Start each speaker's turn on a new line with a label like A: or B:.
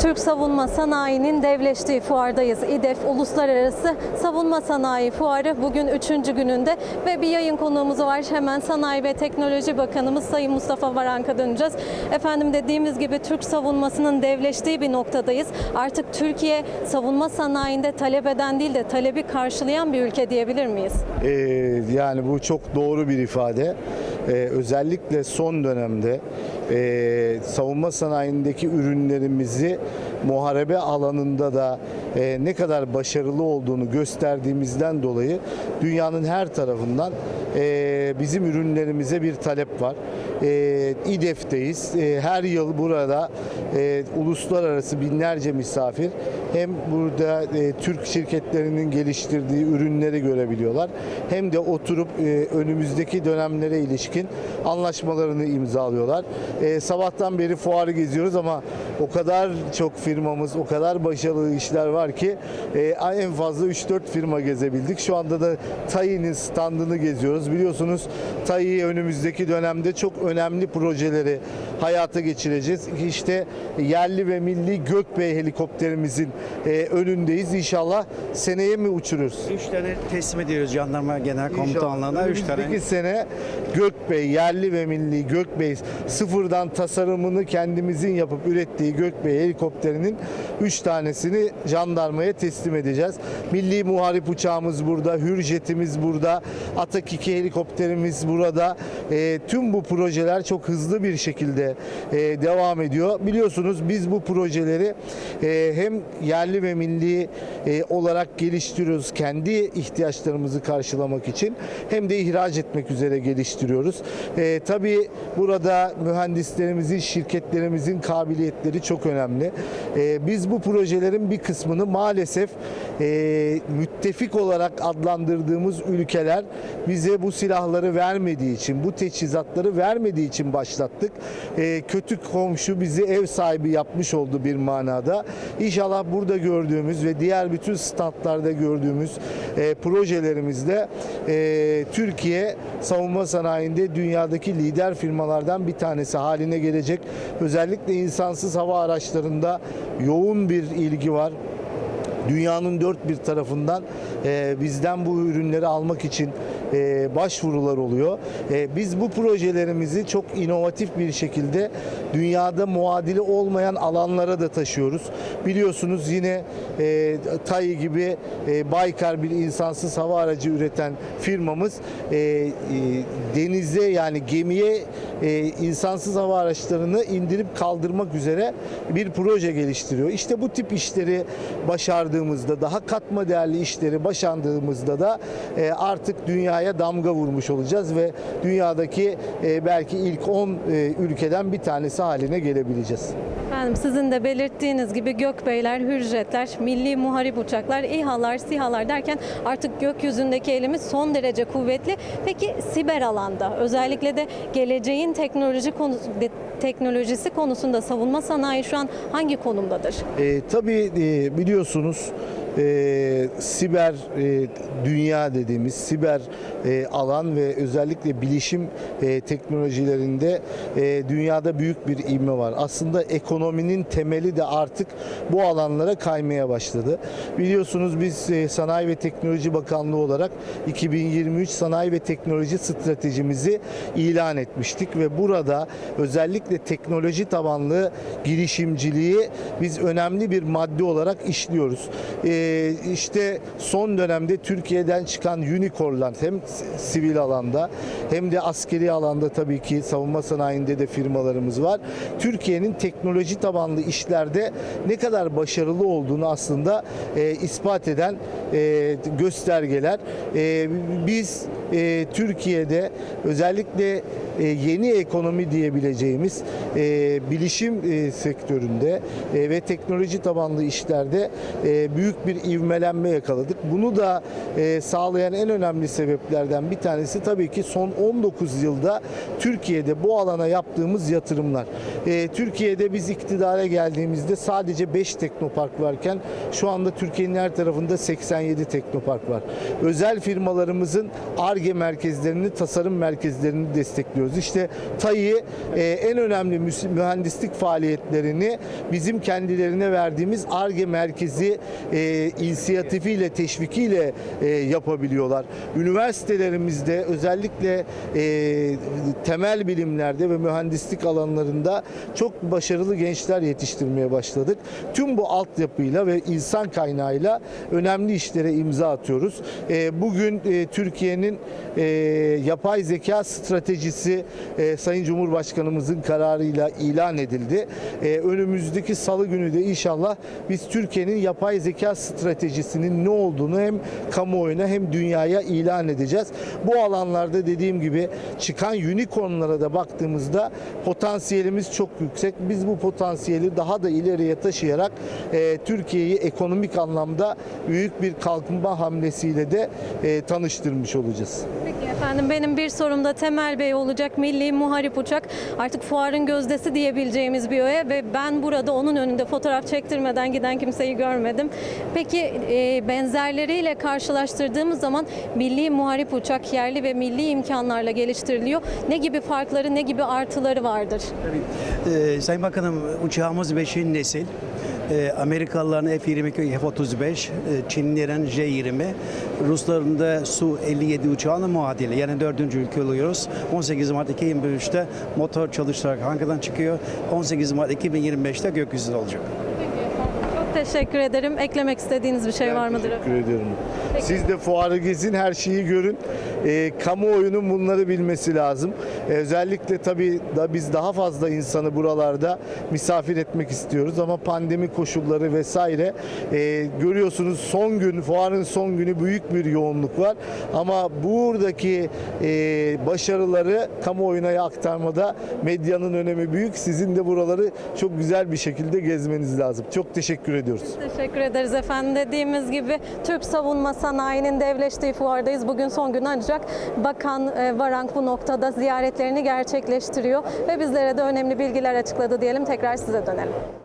A: Türk savunma sanayinin devleştiği fuardayız. İDEF Uluslararası Savunma Sanayi Fuarı bugün 3. gününde ve bir yayın konuğumuz var. Hemen Sanayi ve Teknoloji Bakanımız Sayın Mustafa Varank'a döneceğiz. Efendim dediğimiz gibi Türk savunmasının devleştiği bir noktadayız. Artık Türkiye savunma sanayinde talep eden değil de talebi karşılayan bir ülke diyebilir miyiz?
B: Ee, yani bu çok doğru bir ifade. Ee, özellikle son dönemde e, savunma sanayindeki ürünlerimizi muharebe alanında da e, ne kadar başarılı olduğunu gösterdiğimizden dolayı dünyanın her tarafından e, bizim ürünlerimize bir talep var. E, İDEF'teyiz. E, her yıl burada e, uluslararası binlerce misafir hem burada e, Türk şirketlerinin geliştirdiği ürünleri görebiliyorlar hem de oturup e, önümüzdeki dönemlere ilişkin anlaşmalarını imzalıyorlar. E, sabahtan beri fuarı geziyoruz ama o kadar çok firmamız, o kadar başarılı işler var ki e, en fazla 3-4 firma gezebildik. Şu anda da TAİ'nin standını geziyoruz. Biliyorsunuz TAİ önümüzdeki dönemde çok önemli projeleri hayata geçireceğiz. İşte yerli ve milli Gökbey helikopterimizin e, önündeyiz. İnşallah seneye mi uçururuz?
C: Üç tane teslim ediyoruz jandarma genel komutanlığına. Üç tane.
B: Önümüzdeki sene Gökbey, yerli ve milli Gökbey sıfırdan tasarımını kendimizin yapıp ürettiği Gökbey helikopterinin 3 tanesini jandarmaya teslim edeceğiz. Milli muharip uçağımız burada, Hürjet'imiz burada, Atak 2 helikopterimiz burada. E, tüm bu projeler çok hızlı bir şekilde e, devam ediyor. Biliyorsunuz biz bu projeleri e, hem yerli ve milli e, olarak geliştiriyoruz kendi ihtiyaçlarımızı karşılamak için hem de ihraç etmek üzere geliştiriyoruz. E, tabii burada mühendislerimizin, şirketlerimizin kabiliyetleri çok önemli. E, biz bu projelerin bir kısmını maalesef e, müttefik olarak adlandırdığımız ülkeler bize bu silahları vermediği için, bu teçhizatları vermediği için başlattık. E, kötü komşu bizi ev sahibi yapmış oldu bir manada. İnşallah burada gördüğümüz ve diğer bütün standlarda gördüğümüz e, projelerimizde e, Türkiye savunma sanayinde dünyadaki lider firmalardan bir tanesi haline gelecek. Özellikle insansız hava araçlarında yoğun bir ilgi var dünyanın dört bir tarafından e, bizden bu ürünleri almak için e, başvurular oluyor. E, biz bu projelerimizi çok inovatif bir şekilde dünyada muadili olmayan alanlara da taşıyoruz. Biliyorsunuz yine e, TAI gibi e, Baykar bir insansız hava aracı üreten firmamız e, e, denize yani gemiye e, insansız hava araçlarını indirip kaldırmak üzere bir proje geliştiriyor. İşte bu tip işleri başardığımızda, daha katma değerli işleri başardığımızda da e, artık dünyaya damga vurmuş olacağız ve dünyadaki e, belki ilk 10 e, ülkeden bir tanesi haline gelebileceğiz.
A: Efendim sizin de belirttiğiniz gibi Gökbeyler, Hürjetler, milli muharip uçaklar, İHA'lar, SİHA'lar derken artık gökyüzündeki elimiz son derece kuvvetli. Peki siber alanda özellikle de geleceğin teknoloji konu, de- teknolojisi konusunda savunma sanayi şu an hangi konumdadır?
B: E, tabii e, biliyorsunuz e, siber e, dünya dediğimiz siber e, alan ve özellikle bilişim e, teknolojilerinde e, dünyada büyük bir ivme var. Aslında ekonominin temeli de artık bu alanlara kaymaya başladı. Biliyorsunuz biz e, Sanayi ve Teknoloji Bakanlığı olarak 2023 Sanayi ve Teknoloji Stratejimizi ilan etmiştik ve burada özellikle teknoloji tabanlı girişimciliği biz önemli bir madde olarak işliyoruz. Ee, işte son dönemde Türkiye'den çıkan unicornlar hem sivil alanda hem de askeri alanda tabii ki savunma sanayinde de firmalarımız var. Türkiye'nin teknoloji tabanlı işlerde ne kadar başarılı olduğunu aslında e, ispat eden e, göstergeler. E, biz e, Türkiye'de özellikle e, yeni ekonomi diyebileceğimiz e, bilişim e, sektöründe e, ve teknoloji tabanlı işlerde e, büyük bir ivmelenme yakaladık. Bunu da e, sağlayan en önemli sebeplerden bir tanesi tabii ki son 19 yılda Türkiye'de bu alana yaptığımız yatırımlar. E, Türkiye'de biz iktidara geldiğimizde sadece 5 teknopark varken şu anda Türkiye'nin her tarafında 87 teknopark var. Özel firmalarımızın ARGE merkezlerini, tasarım merkezlerini destekliyoruz. İşte TAİ e, en önemli mühendislik faaliyetlerini bizim kendilerine verdiğimiz ARGE merkezi e, inisiyatifiyle, teşvikiyle e, yapabiliyorlar. Üniversitelerimizde özellikle e, temel bilimlerde ve mühendislik alanlarında çok başarılı gençler yetiştirmeye başladık. Tüm bu altyapıyla ve insan kaynağıyla önemli işlere imza atıyoruz. E, bugün e, Türkiye'nin e, yapay zeka stratejisi e, Sayın Cumhurbaşkanımızın kararıyla ilan edildi. E, önümüzdeki salı günü de inşallah biz Türkiye'nin yapay zeka stratejisinin ne olduğunu hem kamuoyuna hem dünyaya ilan edeceğiz. Bu alanlarda dediğim gibi çıkan unicornlara da baktığımızda potansiyelimiz çok yüksek. Biz bu potansiyeli daha da ileriye taşıyarak e, Türkiye'yi ekonomik anlamda büyük bir kalkınma hamlesiyle de e, tanıştırmış olacağız.
A: Peki efendim benim bir sorum da Temel Bey olacak. Milli Muharip Uçak artık fuarın gözdesi diyebileceğimiz bir öğe ve ben burada onun önünde fotoğraf çektirmeden giden kimseyi görmedim. Peki e, benzerleriyle karşılaştırdığımız zaman Milli Muharip Uçak yerli ve milli imkanlarla geliştiriliyor. Ne gibi farkları, ne gibi artıları vardır?
C: Ee, Sayın Bakanım uçağımız 5. nesil. Ee, Amerikalıların F-22, F-35, e, Çinlilerin J-20, Rusların da Su-57 uçağının muadili. Yani dördüncü ülke oluyoruz. 18 Mart 2023'te motor çalışarak Ankara'dan çıkıyor. 18 Mart 2025'te gökyüzünde olacak.
A: Çok teşekkür ederim. Eklemek istediğiniz bir şey
B: Ben
A: var mıdır?
B: Teşekkür ediyorum. Siz de fuarı gezin, her şeyi görün. E, kamuoyunun bunları bilmesi lazım. E, özellikle tabii da biz daha fazla insanı buralarda misafir etmek istiyoruz ama pandemi koşulları vesaire e, görüyorsunuz son gün, fuarın son günü büyük bir yoğunluk var. Ama buradaki e, başarıları kamuoyuna aktarmada medyanın önemi büyük. Sizin de buraları çok güzel bir şekilde gezmeniz lazım. Çok teşekkür ediyoruz.
A: Teşekkür ederiz efendim. Dediğimiz gibi Türk savunma sanayinin devleştiği fuardayız. Bugün son gün ancak Bakan e, Varank bu noktada ziyaretlerini gerçekleştiriyor ve bizlere de önemli bilgiler açıkladı diyelim. Tekrar size dönelim.